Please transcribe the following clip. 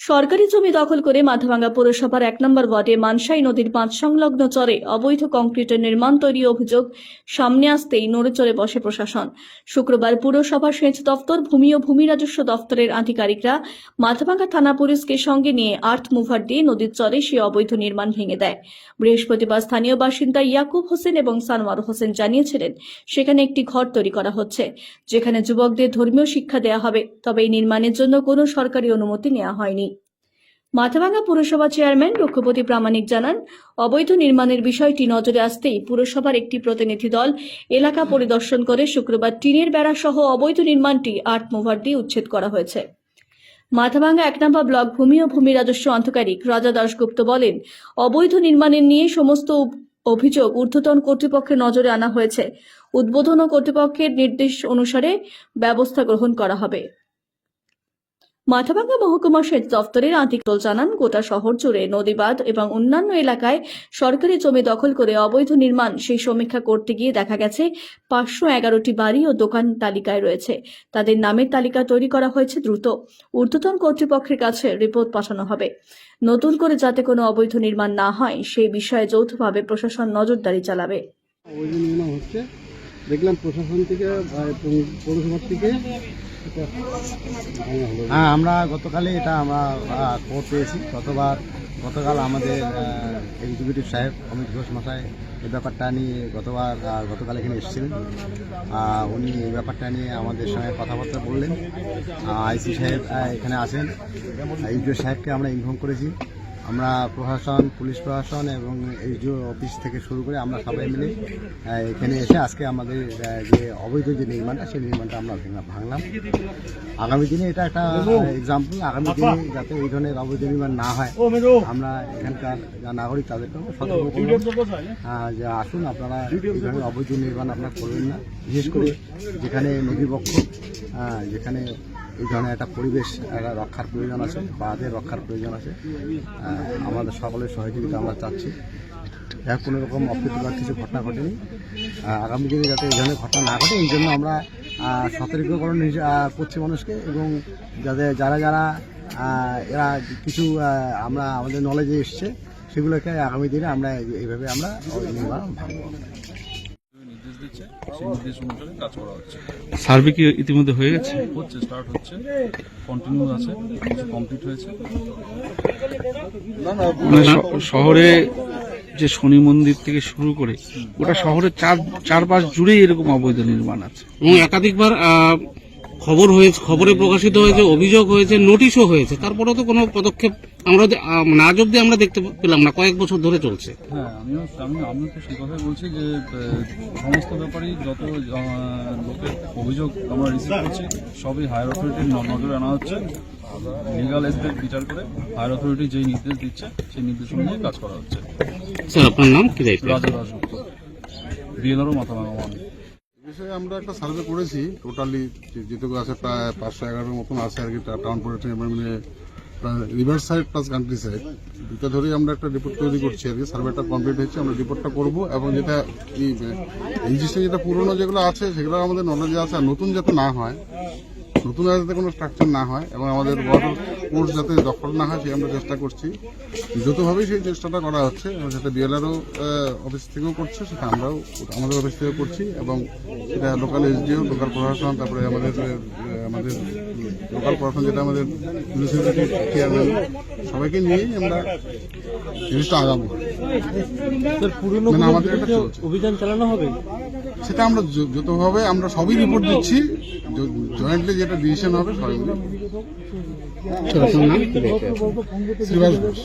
সরকারি জমি দখল করে মাথাভাঙ্গা পৌরসভার এক নম্বর ওয়ার্ডে মানসাই নদীর পাঁচ সংলগ্ন চরে অবৈধ কংক্রিটের নির্মাণ তৈরি অভিযোগ সামনে আসতেই নড়েচড়ে বসে প্রশাসন। শুক্রবার পুরসভা সেচ দপ্তর ভূমি ও ভূমি রাজস্ব দপ্তরের আধিকারিকরা মাথাভাঙ্গা থানা পুলিশকে সঙ্গে নিয়ে আর্থ মুভার দিয়ে নদীর চরে সে অবৈধ নির্মাণ ভেঙে দেয়। বৃহস্পতিবার স্থানীয় বাসিন্দা ইয়াকুব হোসেন এবং সানোয়ার হোসেন জানিয়েছিলেন, সেখানে একটি ঘর তৈরি করা হচ্ছে, যেখানে যুবকদের ধর্মীয় শিক্ষা দেওয়া হবে, তবে এই নির্মাণের জন্য কোনো সরকারি অনুমতি নেওয়া হয়নি। মাথাভাঙ্গা পুরসভা চেয়ারম্যান রক্ষপতি প্রামাণিক জানান, অবৈধ নির্মাণের বিষয়টি নজরে আসতেই পুরসভার একটি প্রতিনিধি দল এলাকা পরিদর্শন করে শুক্রবার টিনের বেড়া সহ অবৈধ নির্মাণটি আর্ট মুভার দিয়ে উচ্ছেদ করা হয়েছে। মাথাভাঙ্গা এক নম্বর ব্লক ভূমি ও ভূমি রাজস্ব আধিকারিক রাজা দাশগুপ্ত বলেন, অবৈধ নির্মাণের নিয়ে সমস্ত অভিযোগ ঊর্ধ্বতন কর্তৃপক্ষের নজরে আনা হয়েছে। উদ্বোধন ও কর্তৃপক্ষের নির্দেশ অনুসারে ব্যবস্থা গ্রহণ করা হবে। মাথাভাঙ্গা মহকুমা সেচ দপ্তরের আধিকারিক জানান, গোটা শহর জুড়ে নদীবাঁধ এবং অন্যান্য এলাকায় সরকারি জমি দখল করে অবৈধ নির্মাণ সেই সমীক্ষা করতে গিয়ে দেখা গেছে, পাঁচশো এগারোটি বাড়ি ও দোকান তালিকায় রয়েছে। তাদের নামের তালিকা তৈরি করা হয়েছে দ্রুত। ঊর্ধ্বতন কর্তৃপক্ষের কাছে রিপোর্ট পাঠানো হবে। নতুন করে যাতে কোনো অবৈধ নির্মাণ না হয় সেই বিষয়ে যৌথভাবে প্রশাসন নজরদারি চালাবে। দেখলাম প্রশাসন থেকে বা পৌর- পৌরসভার থেকে হ্যাঁ আমরা গতকালে এটা আমরা খবর পেয়েছি। গতবার, গতকাল আমাদের এক্সিকিউটিভ সাহেব অমিত ঘোষ মশাই এই ব্যাপারটা নিয়ে গতবার গতকাল এখানে এসেছিলেন। উনি এই ব্যাপারটা নিয়ে আমাদের সঙ্গে কথাবার্তা বললেন। আইসি সাহেব এখানে আছেন। ইউডিও সাহেবকে আমরা ইনফর্ম করেছি। আমরা প্রশাসন, পুলিশ প্রশাসন এবং এইচডিও অফিস থেকে শুরু করে আমরা সবাই মিলে এখানে এসে আজকে আমাদের যে অবৈধ যে নির্মাণটা, সেই নির্মাণটা আমরা ভেঙা- ভাঙলাম। আগামী দিনে এটা একটা এক্সাম্পল আগামী দিনে যাতে এই ধরনের অবৈধ নির্মাণ না হয়, আমরা এখানকার যা নাগরিক, তাদেরকেও সতর্ক করব যে আসুন, আপনারা এই ধরনের অবৈধ নির্মাণ আপনারা করবেন না। বিশেষ করে যেখানে নদীপক্ষ যেখানে এই ধরনের একটা পরিবেশ, একটা রক্ষার প্রয়োজন আছে বাঁধের রক্ষার প্রয়োজন আছে। আমাদের সকলের সহযোগিতা আমরা চাচ্ছি। যার কোনো রকম অপ্রীতিকর কিছু ঘটনা ঘটেনি। আগামী দিনে যাতে এই ধরনের ঘটনা না ঘটে, এই জন্য আমরা সতর্কীকরণ করছি মানুষকে এবং যাতে যারা যারা এরা কিছু আমরা আমাদের নলেজে এসছে, সেগুলোকে আগামী দিনে আমরা এইভাবে আমরা নির্মাণ ভাঙবো নির্দেশ সেই নির্দেশ অনুসারে কাজ করা হচ্ছে। সার্ভে কি ইতিমধ্যে হয়ে গেছে? হচ্ছে স্টার্ট হচ্ছে কন্টিনিউ আছে কমপ্লিট হয়েছে। মানে শহরে যে শনি মন্দির থেকে শুরু করে ওটা শহরের চার চারপাশ জুড়েই এরকম অবৈধ নির্মাণ আছে। এবং একাধিকবার খবর হয়েছে খবরে প্রকাশিত হয়েছে অভিযোগ হয়েছে নোটিশও হয়েছে। তারপরেও তো কোনো পদক্ষেপ আমরা না মানে অব্দি আমরা দেখতে পেলাম না কয়েক বছর ধরে চলছে। হ্যাঁ আমিও আমি আমিও তো সেই কথাই বলছি যে সমস্ত ব্যাপারেই যত লোকের অভিযোগ আমরা রিসিভ করছি সবই হায়ার অথরিটির নজরে আনা হচ্ছে। লিগাল এসদের বিচার করে হায়ার অথরিটি যেই নির্দেশ দিচ্ছে সেই নির্দেশ অনুযায়ী কাজ করা হচ্ছে। স্যার আপনার নাম কি রাজা দাসগুপ্ত বিএলআরও মাথা বিষয়ে আমরা একটা সার্ভে করেছি টোটালি যেটুকু আছে প্রায় পাঁচশো এগারোর মতন আছে আর কি টাউন প্রোটেকশন মানে river side plus country side দুটা ধরেই আমরা একটা রিপোর্ট তৈরি করছি আর কি, সার্ভেটা কমপ্লিট হয়েছে, আমরা রিপোর্টটা করব এবং যেটা এই জিনিসটা যেটা পুরনো যেগুলো আছে, সেগুলো আমাদের নলেজে আছে, আর নতুন যাতে না হয় নতুন যাতে কোনো স্ট্রাকচার না হয় এবং আমাদের বড় কোর্স যাতে দখল না হয় সেই আমরা চেষ্টা করছি। যতভাবেই সেই চেষ্টাটা করা হচ্ছে এবং সেটা বিএলআরও অফিস থেকেও করছে সেটা আমরাও আমাদের অফিস থেকেও করছি এবং সেটা লোকাল এসডিও লোকাল প্রশাসন তারপরে আমাদের আমাদের লোকাল প্রশাসন যেটা আমাদের মিউনিসিপ্যালিটি চেয়ারম্যান সবাইকে নিয়েই আমরা জিনিসটা আগাবো। মানে আমাদের অভিযান চালানো হবে? সেটা আমরা যতভাবে আমরা সবই রিপোর্ট দিচ্ছি। জয়েন্টলি যেটা ডিসিশন হবে সবাই শ্রীবাস ঘোষ।